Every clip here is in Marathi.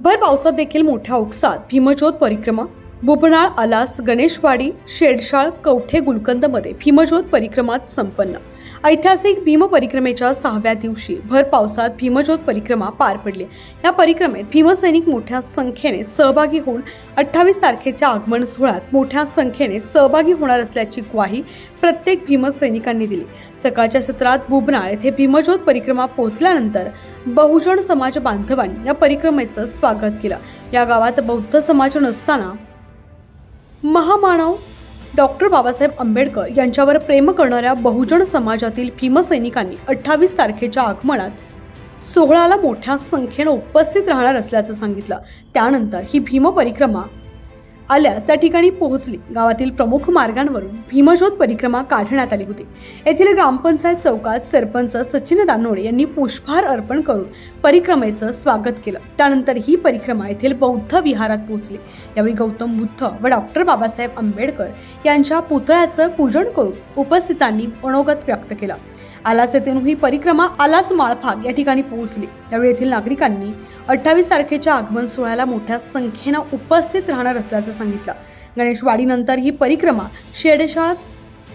भर पावसात देखील मोठ्या ओकसात भीमज्योत परिक्रमा बुबनाळ आलास गणेशवाडी शेडशाळ कवठे गुलकंदमध्ये भीमज्योत परिक्रमात संपन्न. ऐतिहासिक भीम परिक्रमेच्या सहाव्या दिवशी भर पावसात भीमज्योत परिक्रमा पार पडली. या परिक्रमेत भीमसैनिक मोठ्या संख्येने सहभागी होऊन अठ्ठावीस तारखेच्या आगमन सोहळ्यात मोठ्या संख्येने सहभागी होणार असल्याची ग्वाही प्रत्येक भीमसैनिकांनी दिली. सकाळच्या सत्रात बुबनाळ येथे भीमज्योत परिक्रमा पोहोचल्यानंतर बहुजन समाज बांधवांनी या परिक्रमेचं स्वागत केलं. या गावात बौद्ध समाज नसताना महामानव डॉक्टर बाबासाहेब आंबेडकर यांच्यावर प्रेम करणाऱ्या बहुजन समाजातील भीमसैनिकांनी अठ्ठावीस तारखेच्या आगमनात सोहळ्याला मोठ्या संख्येनं उपस्थित राहणार असल्याचं सांगितलं. त्यानंतर ही भीम परिक्रमा आल्यास त्या ठिकाणी पोहोचली. गावातील प्रमुख मार्गांवरून भीमशोध परिक्रमा काढण्यात आली होती. येथील ग्रामपंचायत चौकात सरपंच सचिन दानोळे यांनी पुष्पहार अर्पण करून परिक्रमेचं स्वागत केलं. त्यानंतर ही परिक्रमा येथील बौद्ध विहारात पोहोचली. यावेळी गौतम बुद्ध व डॉक्टर बाबासाहेब आंबेडकर यांच्या पुतळ्याचं पूजन करून उपस्थितांनी मनोगत व्यक्त केलं. आलास येथून ही परिक्रमा आलास माळफाग या ठिकाणी पोहोचली. त्यावेळी येथील नागरिकांनी अठ्ठावीस तारखेच्या आगमन सोहळ्याला मोठ्या संख्येनं उपस्थित राहणार असल्याचं सांगितलं. गणेशवाडीनंतर ही परिक्रमा शेडशाळ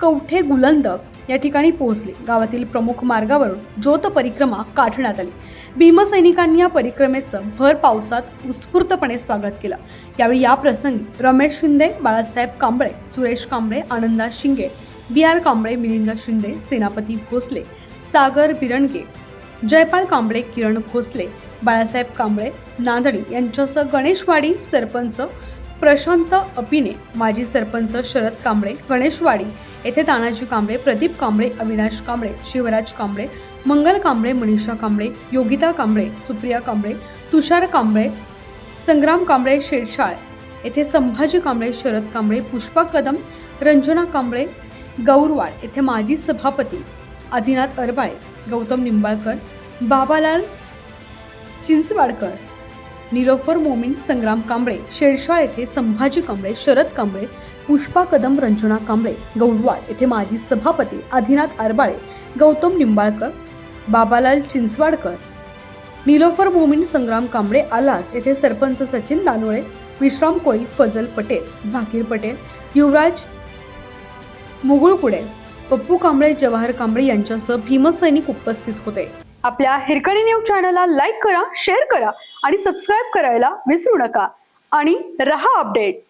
कवठे गुलंद या ठिकाणी पोहोचली. गावातील प्रमुख मार्गावरून ज्योत परिक्रमा काढण्यात आली. भीमसैनिकांनी या परिक्रमेचं भर पावसात उत्स्फूर्तपणे स्वागत केलं. यावेळी या प्रसंगी रमेश शिंदे बाळासाहेब कांबळे सुरेश कांबळे आनंदा शिंगे बी आर कांबळे मिलिंद शिंदे सेनापती भोसले सागर बिरणगे जयपाल कांबळे किरण भोसले बाळासाहेब कांबळे नांदणी यांच्यासह गणेशवाडी सरपंच प्रशांत अपिने माजी सरपंच शरद कांबळे गणेशवाडी येथे तानाजी कांबळे प्रदीप कांबळे अविनाश कांबळे शिवराज कांबळे मंगल कांबळे मनीषा कांबळे योगिता कांबळे सुप्रिया कांबळे तुषार कांबळे संग्राम कांबळे शेडशाळ येथे संभाजी कांबळे शरद कांबळे पुष्पा कदम रंजना कांबळे गौरवाड येथे माजी सभापती आदिनाथ अरबाळे गौतम निंबाळकर बाबालाल चिंचवाडकर निलोफर मोमीन संग्राम कांबळे शेरशाळ येथे संभाजी कांबळे शरद कांबळे पुष्पा कदम रंजना कांबळे गौडवाड येथे माजी सभापती आदिनाथ अरबाळे गौतम निंबाळकर बाबालाल चिंचवाडकर निलोफर मोमीन संग्राम कांबळे आलास येथे सरपंच सचिन दानोळे विश्राम कोळी फजल पटेल झाकीर पटेल युवराज मुगुळकुडे पप्पू कांबळे जवाहर कांबळे यांच्यासह भीमसैनिक उपस्थित होते. आपल्या हिरकणी न्यूज चॅनलला लाईक करा शेअर करा आणि सबस्क्राईब करायला विसरू नका. आणि रहा अपडेट.